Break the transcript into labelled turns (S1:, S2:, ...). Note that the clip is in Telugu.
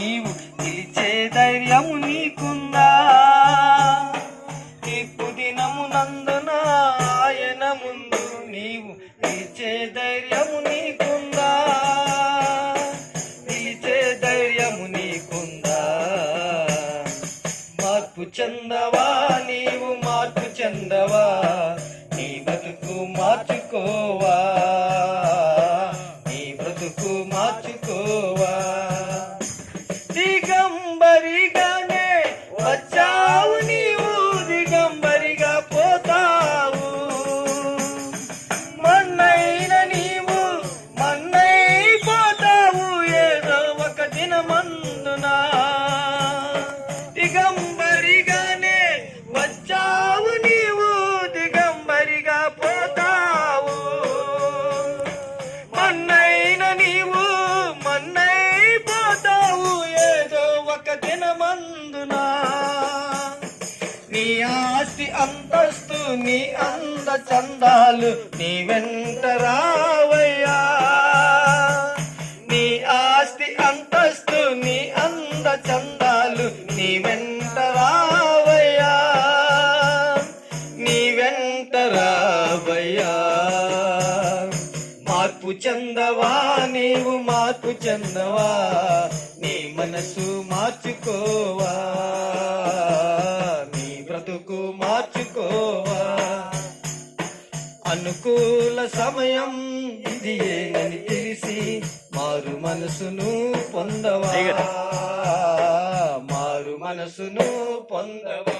S1: నీవు నిలిచే ధైర్యము నీకుందా? నీకు దినము నందున ఆయన ముందు నీవు నిలిచే ధైర్యము నీకుందా? నిలిచే ధైర్యము నీకుందా? మార్పు చెందవా? నీవు మార్పు చెందవా? నీ బతుకు మార్చుకోవా? నీ బ్రతుకు మార్చు దిగంబరిగానే వచ్చావు నీ ఆస్తి అంతస్తు నీ అంద చందాలు నీ వెంట రావయ్యా. నీ ఆస్తి అంతస్తు నీ అంద చందాలు నీ వెంట రావయ్యా. నీ వెంట రావయ్యా. మార్పు చెందవా నీవు మార్పు చెందవా? నీ మనసు మార్చుకోవా? అనుకూల సమయం ఇది అని తెలిసి మారు మనసును పొందవా? మారు మనసును పొందవా?